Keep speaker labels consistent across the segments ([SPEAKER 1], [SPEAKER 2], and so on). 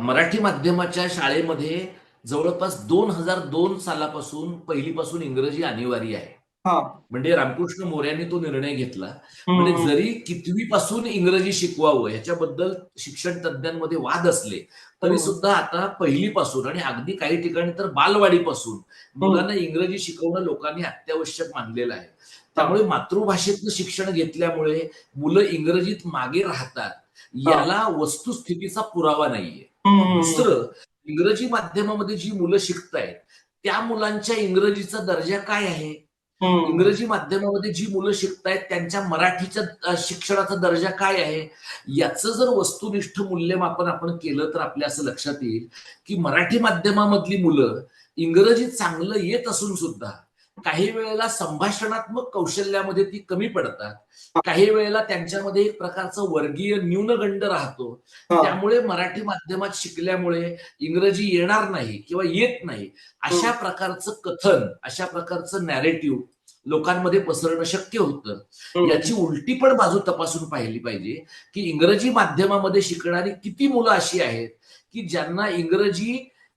[SPEAKER 1] मराठी माध्यमाच्या शाळेमध्ये जवळपास दोन हजार दोन सालापासून पहिलीपासून इंग्रजी अनिवार्य आहे.
[SPEAKER 2] हा.
[SPEAKER 1] म्हणजे रामकृष्ण मोऱ्यांनी तो निर्णय घेतला. म्हणजे. जरी कितवीपासून इंग्रजी शिकवावं ह्याच्याबद्दल शिक्षण तज्ज्ञांमध्ये वाद असले तरी
[SPEAKER 2] हो.
[SPEAKER 1] सुद्धा आता पहिलीपासून आणि अगदी काही ठिकाणी तर बालवाडीपासून मुलांना इंग्रजी शिकवणं लोकांनी अत्यावश्यक मानलेलं आहे. त्यामुळे मातृभाषेतनं शिक्षण घेतल्यामुळे मुलं इंग्रजीत मागे राहतात. याला वस्तुस्थितीचा पुरावा नाहीये. दुसरं इंग्रजी माध्यमामध्ये जी मुलं शिकतायत त्या मुलांच्या इंग्रजीचा दर्जा काय आहे. इंग्रजी माध्यमामध्ये जी मुलं शिकतायत त्यांच्या मराठीच्या शिक्षणाचा दर्जा काय आहे याचं जर वस्तुनिष्ठ मूल्यमापन आपण केलं तर आपल्या असं लक्षात येईल की मराठी माध्यमामधली मुलं इंग्रजी चांगलं येत असून सुद्धा काही वेळेला संभाषणात्मक कौशल्यामध्ये ती कमी पडतात काही वेळेला त्यांच्यामध्ये एक प्रकारचा वर्गीय न्यूनगंड राहतो
[SPEAKER 2] हा.
[SPEAKER 1] त्यामुळे मराठी माध्यमात शिकल्यामुळे इंग्रजी येणार नाही किंवा येत नाही अशा प्रकारचं कथन अशा प्रकारचं नॅरेटिव्ह लोकांमध्ये पसरणं शक्य होतं
[SPEAKER 2] हम्म.
[SPEAKER 1] याची उलटी पण बाजू तपासून पाहिली पाहिजे की इंग्रजी माध्यमामध्ये शिकणारी किती मुलं अशी आहेत की ज्यांना इंग्रजी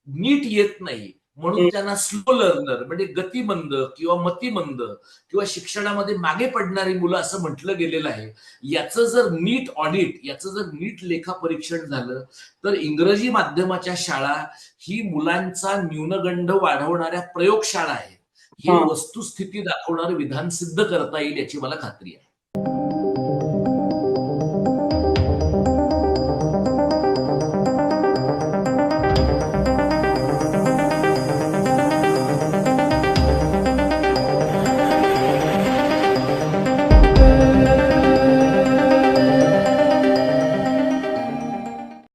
[SPEAKER 1] नीट येत नाही म्हणून. त्यांना स्लो लर्नर म्हणजे गतिमंद किंवा मतिमंद किंवा शिक्षणामध्ये मागे पडणारी मुलं असं म्हटलं गेलेलं आहे याचं जर नीट ऑडिट याचं जर नीट लेखापरीक्षण झालं तर इंग्रजी माध्यमाच्या शाळा ही मुलांचा न्यूनगंड वाढवणाऱ्या प्रयोगशाळा आहेत ही
[SPEAKER 2] हा.
[SPEAKER 1] वस्तुस्थिती दाखवणारं विधान सिद्ध करता येईल याची मला खात्री आहे